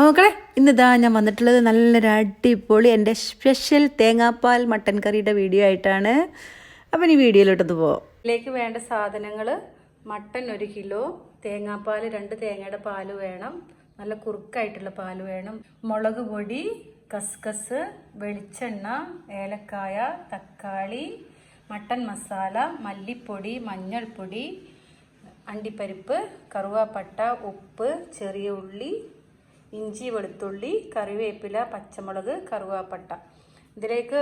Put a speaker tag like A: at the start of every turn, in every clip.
A: മക്കളെ ഇന്നിതാ ഞാൻ വന്നിട്ടുള്ളത് നല്ലൊരു അടിപൊളി എന്റെ സ്പെഷ്യൽ തേങ്ങാപ്പാൽ മട്ടൻ കറിയുടെ വീഡിയോ ആയിട്ടാണ്. അപ്പം ഇനി വീഡിയോയിലോട്ടത് പോവാം. ഇതിലേക്ക് വേണ്ട സാധനങ്ങൾ മട്ടൻ ഒരു കിലോ തേങ്ങാപ്പാൽ രണ്ട് തേങ്ങയുടെ പാൽ വേണം നല്ല കുറുക്കായിട്ടുള്ള പാൽ വേണം മുളക് പൊടി കസ്കസ് വെളിച്ചെണ്ണ ഏലക്കായ തക്കാളി മട്ടൻ മസാല മല്ലിപ്പൊടി മഞ്ഞൾപ്പൊടി അണ്ടിപ്പരിപ്പ് കറുവാപ്പട്ട ഉപ്പ് ചെറിയ ഉള്ളി ഇഞ്ചി വെളുത്തുള്ളി കറിവേപ്പില പച്ചമുളക് കറുവാപ്പട്ട. ഇതിലേക്ക്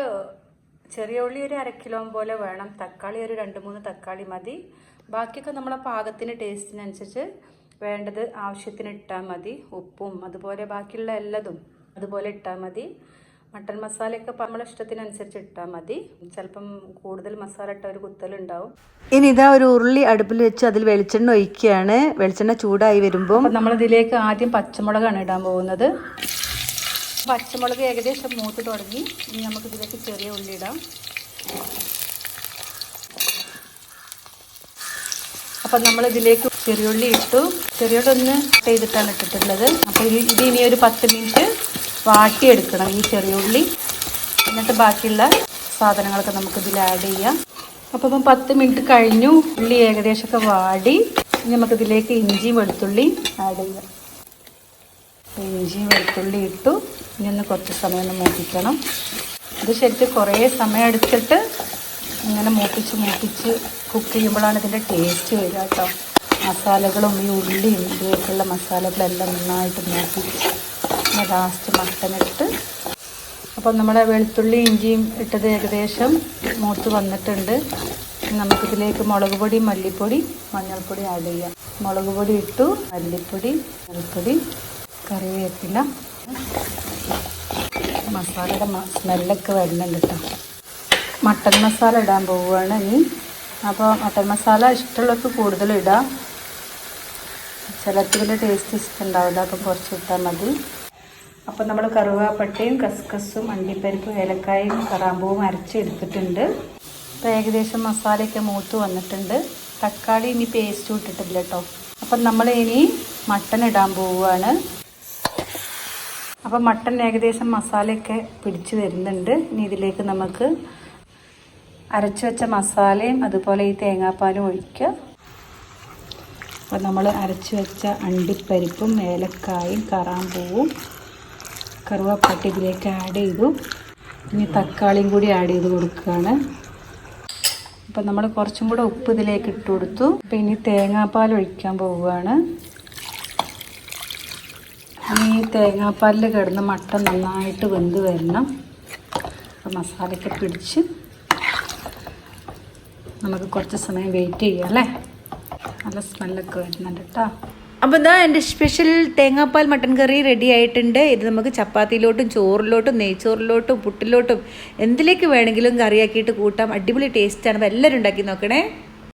A: ചെറിയ ഉള്ളി ഒരു അര കിലോ പോലെ വേണം. തക്കാളി ഒരു രണ്ട് മൂന്ന് തക്കാളി മതി. ബാക്കിയൊക്കെ നമ്മളെ പാകത്തിന് ടേസ്റ്റിനനുസരിച്ച് വേണ്ടത് ആവശ്യത്തിന് ഇട്ടാൽ മതി. ഉപ്പും അതുപോലെ ബാക്കിയുള്ള എല്ലതും അതുപോലെ ഇട്ടാൽ മതി. മട്ടൻ മസാലയൊക്കെ നമ്മുടെ ഇഷ്ടത്തിനനുസരിച്ച് ഇട്ടാൽ മതി. ചിലപ്പം കൂടുതൽ മസാല ഇട്ട ഒരു കുത്തലുണ്ടാവും. ഇനി ഇതാ ഒരു ഉരുളി അടുപ്പിൽ വെച്ച് അതിൽ വെളിച്ചെണ്ണ ഒഴിക്കുകയാണ്. വെളിച്ചെണ്ണ ചൂടായി വരുമ്പോൾ നമ്മളിതിലേക്ക് ആദ്യം പച്ചമുളകാണ് ഇടാൻ പോകുന്നത്. പച്ചമുളക് ഏകദേശം മൂത്ത് തുടങ്ങി. ഇനി നമുക്ക് ഇതിലേക്ക് ചെറിയ ഉള്ളി ഇടാം. അപ്പം നമ്മൾ ഇതിലേക്ക് ചെറിയുള്ളി ഇട്ടു. ചെറിയുള്ളി ഒന്ന് ചെയ്തിട്ടാണ് ഇട്ടിട്ടുള്ളത്. അപ്പോൾ ഇത് ഇനി ഒരു പത്ത് മിനിറ്റ് വാട്ടിയെടുക്കണം ഈ ചെറിയ ഉള്ളി. എന്നിട്ട് ബാക്കിയുള്ള സാധനങ്ങളൊക്കെ നമുക്ക് ഇതിൽ ആഡ് ചെയ്യാം. അപ്പോൾ ഇപ്പം പത്ത് മിനിറ്റ് കഴിഞ്ഞു. ഉള്ളി ഏകദേശമൊക്കെ വാടി. ഇനി നമുക്കിതിലേക്ക് ഇഞ്ചിയും വെളുത്തുള്ളി ആഡ് ചെയ്യാം. ഇഞ്ചിയും വെളുത്തുള്ളി ഇട്ടു. ഇനി ഒന്ന് കുറച്ച് സമയം ഒന്ന് മൂപ്പിക്കണം. ഇത് ശരിക്കും കുറേ സമയം എടുത്തിട്ട് ഇങ്ങനെ മൂപ്പിച്ച് മൂപ്പിച്ച് കുക്ക് ചെയ്യുമ്പോഴാണ് ഇതിന്റെ ടേസ്റ്റ് വരിക കേട്ടോ. മസാലകളും ഈ ഉള്ളിയും ഇതിലേക്കുള്ള മസാലകളെല്ലാം നന്നായിട്ട് മൂപ്പിച്ച് ലാസ്റ്റ് മട്ടനിട്ട് അപ്പോൾ നമ്മുടെ വെളുത്തുള്ളി ഇഞ്ചിയും ഇട്ടത് ഏകദേശം മൂത്ത് വന്നിട്ടുണ്ട്. നമുക്കിതിലേക്ക് മുളക് പൊടി മല്ലിപ്പൊടി മഞ്ഞൾപ്പൊടി ആഡ് ചെയ്യാം. മുളക് പൊടി ഇട്ടു മല്ലിപ്പൊടി മഞ്ഞൾപ്പൊടി കറിവേപ്പില. മസാലയുടെ സ്മെല്ലൊക്കെ വരുന്നുണ്ട് കേട്ടോ. മട്ടൻ മസാല ഇടാൻ പോവുകയാണ് ഇനി. അപ്പോൾ മട്ടൻ മസാല ഇഷ്ടമുള്ളവർക്ക് കൂടുതൽ ഇടാം. ചിലത്തിന്റെ ടേസ്റ്റ് ഇഷ്ടമുണ്ടാവില്ല അപ്പം കുറച്ച് ഇട്ടാൽ മതി. അപ്പം നമ്മൾ കറുവാപ്പട്ടയും കസ്കസും അണ്ടിപ്പരിപ്പും ഏലക്കായും കറാമ്പൂവും അരച്ചെടുത്തിട്ടുണ്ട്. അപ്പോൾ ഏകദേശം മസാലയൊക്കെ മൂത്ത് വന്നിട്ടുണ്ട്. തക്കാളി ഇനി പേസ്റ്റ് ഇട്ടിട്ടില്ല കേട്ടോ അപ്പം നമ്മൾ ഇനി മട്ടൻ ഇടാൻ പോവുകയാണ്. അപ്പം മട്ടൻ ഏകദേശം മസാലയൊക്കെ പിടിച്ചു വരുന്നുണ്ട്. ഇനി ഇതിലേക്ക് നമുക്ക് അരച്ചു വെച്ച മസാലയും അതുപോലെ ഈ തേങ്ങാപ്പാലും ഒഴിക്കുക. അപ്പം നമ്മൾ അരച്ചു വെച്ച അണ്ടിപ്പരിപ്പും ഏലക്കായും കറാമ്പൂവും കറുവാപ്പട്ട ഇതിലേക്ക് ആഡ് ചെയ്തു. ഇനി തക്കാളിയും കൂടി ആഡ് ചെയ്ത് കൊടുക്കുകയാണ്. അപ്പം നമ്മൾ കുറച്ചും കൂടെ ഉപ്പ് ഇതിലേക്ക് ഇട്ട് കൊടുത്തു. അപ്പം ഇനി തേങ്ങാപ്പാൽ ഒഴിക്കാൻ പോവുകയാണ്. ഇനി ഈ തേങ്ങാപ്പാലിൽ കിടന്ന് മട്ടൻ നന്നായിട്ട് വെന്ത് വരണം. അപ്പം മസാലയൊക്കെ പിടിച്ച് നമുക്ക് കുറച്ച് സമയം വെയിറ്റ് ചെയ്യാം അല്ലേ? നല്ല സ്മെല്ലൊക്കെ വരുന്നുണ്ട് കേട്ടോ അപ്പോൾ ഇതാ എന്റെ സ്പെഷ്യൽ തേങ്ങാപ്പാൽ മട്ടൻ കറി റെഡി ആയിട്ടുണ്ട്. ഇത് നമുക്ക് ചപ്പാത്തിയിലോട്ടും ചോറിലോട്ടും നെയ്ച്ചോറിലോട്ടും പുട്ടിലോട്ടും എന്തിലേക്ക് വേണമെങ്കിലും കറിയാക്കിയിട്ട് കൂട്ടാം. അടിപൊളി ടേസ്റ്റാണ് അപ്പോൾ എല്ലാവരും ഉണ്ടാക്കി നോക്കണേ.